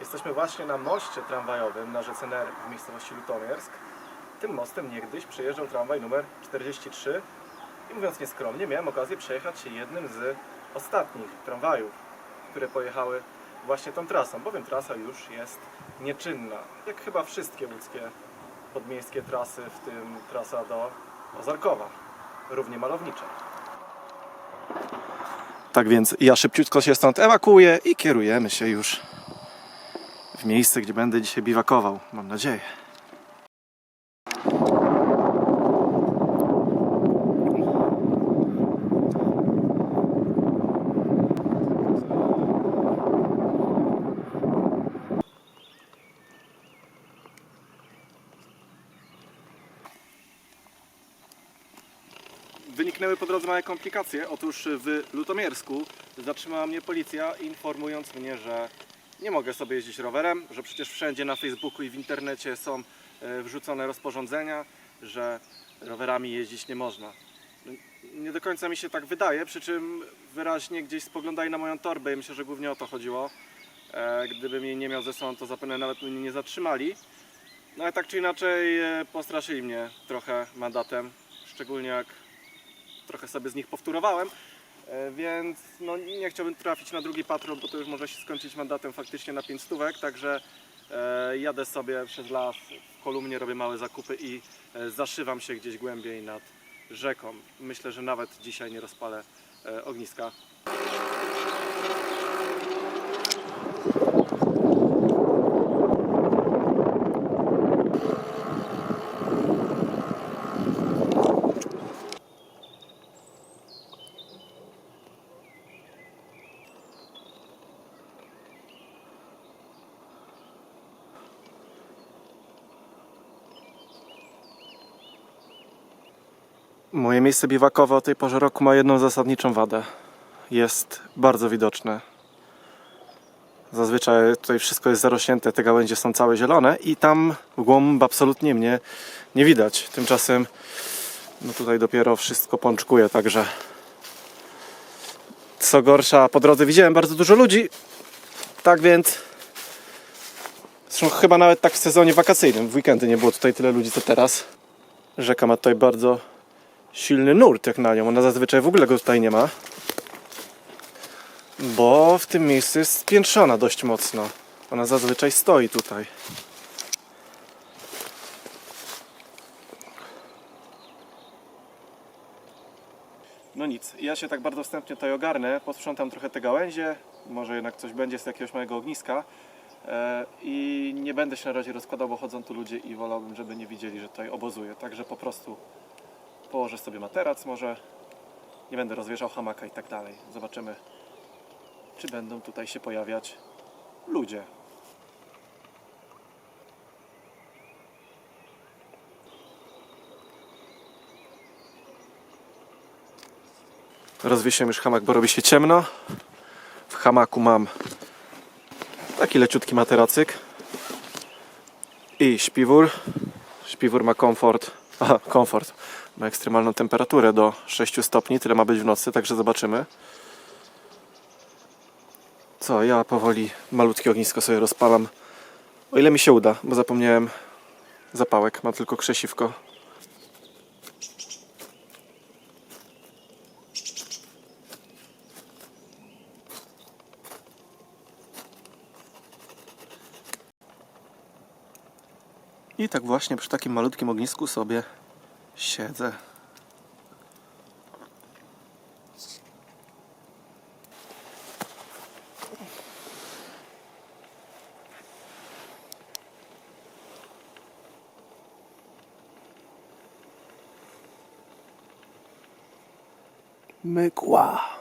Jesteśmy właśnie na moście tramwajowym na rzece Ner w miejscowości Lutomiersk. Tym mostem niegdyś przejeżdżał tramwaj numer 43 i mówiąc nieskromnie, miałem okazję przejechać się jednym z ostatnich tramwajów, które pojechały właśnie tą trasą, bowiem trasa już jest nieczynna, jak chyba wszystkie łódzkie podmiejskie trasy, w tym trasa do Ozarkowa, równie malownicza. Tak więc ja szybciutko się stąd ewakuuję i kierujemy się już w miejsce, gdzie będę dzisiaj biwakował, mam nadzieję. Wyniknęły po drodze małe komplikacje. Otóż w Lutomiersku zatrzymała mnie policja, informując mnie, że nie mogę sobie jeździć rowerem, że przecież wszędzie na Facebooku i w internecie są e, wrzucone rozporządzenia, że rowerami jeździć nie można. Nie do końca mi się tak wydaje, przy czym wyraźnie gdzieś spoglądali na moją torbę i myślę, że głównie o to chodziło. E, Gdybym jej nie miał ze sobą, to zapewne nawet mnie nie zatrzymali. No ale tak czy inaczej e, postraszyli mnie trochę mandatem, szczególnie jak trochę sobie z nich powtórowałem, więc no, nie chciałbym trafić na drugi patrol, bo to już może się skończyć mandatem faktycznie na 5 stówek, także e, jadę sobie przez las w kolumnie, robię małe zakupy i e, zaszywam się gdzieś głębiej nad rzeką. Myślę, że nawet dzisiaj nie rozpalę e, ogniska. Moje miejsce biwakowe o tej porze roku ma jedną zasadniczą wadę. Jest bardzo widoczne. Zazwyczaj tutaj wszystko jest zarośnięte, te gałęzie są całe zielone i tam głąb absolutnie mnie nie widać. Tymczasem no tutaj dopiero wszystko pączkuje, także co gorsza, po drodze widziałem bardzo dużo ludzi, tak więc zresztą chyba nawet tak w sezonie wakacyjnym, w weekendy nie było tutaj tyle ludzi co teraz. Rzeka ma tutaj bardzo silny nurt jak na nią. Ona zazwyczaj w ogóle go tutaj nie ma. Bo w tym miejscu jest spiętrzona dość mocno. Ona zazwyczaj stoi tutaj. No nic, ja się tak bardzo wstępnie tutaj ogarnę, posprzątam trochę te gałęzie, może jednak coś będzie z jakiegoś małego ogniska e, i nie będę się na razie rozkładał, bo chodzą tu ludzie i wolałbym, żeby nie widzieli, że tutaj obozuję. Także po prostu położę sobie materac może, nie będę rozwieszał hamaka i tak dalej. Zobaczymy, czy będą tutaj się pojawiać ludzie. Rozwiesiłem już hamak, bo robi się ciemno. W hamaku mam taki leciutki materacyk i śpiwór. Śpiwór ma komfort, aha, komfort, ma ekstremalną temperaturę do 6 stopni, tyle ma być w nocy, także zobaczymy. Co, ja powoli malutkie ognisko sobie rozpalam. O ile mi się uda, bo zapomniałem zapałek, mam tylko krzesiwko. I tak właśnie przy takim malutkim ognisku sobie 鞋子。没挂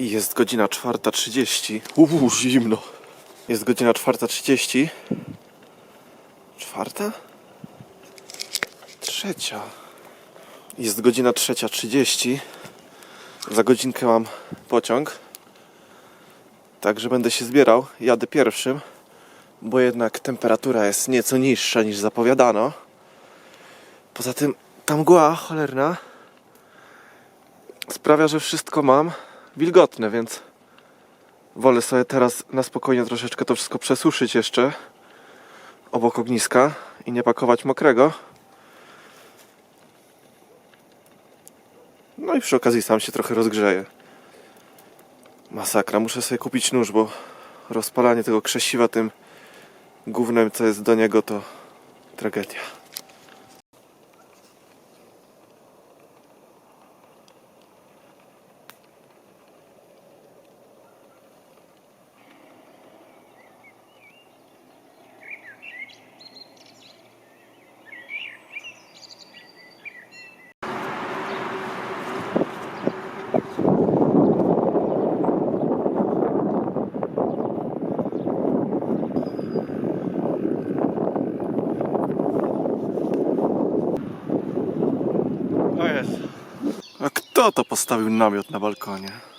I jest godzina 4.30. Uuu, zimno. Jest godzina 4.30. Czwarta? Trzecia. Jest godzina 3.30. Za godzinkę mam pociąg. Także będę się zbierał. Jadę pierwszym, bo jednak temperatura jest nieco niższa niż zapowiadano. Poza tym ta mgła cholerna sprawia, że wszystko mam wilgotne, więc wolę sobie teraz na spokojnie troszeczkę to wszystko przesuszyć jeszcze obok ogniska i nie pakować mokrego. No i przy okazji sam się trochę rozgrzeję. Masakra, muszę sobie kupić nóż, bo rozpalanie tego krzesiwa tym gównem, co jest do niego, to tragedia. O jest. A kto to postawił namiot na balkonie?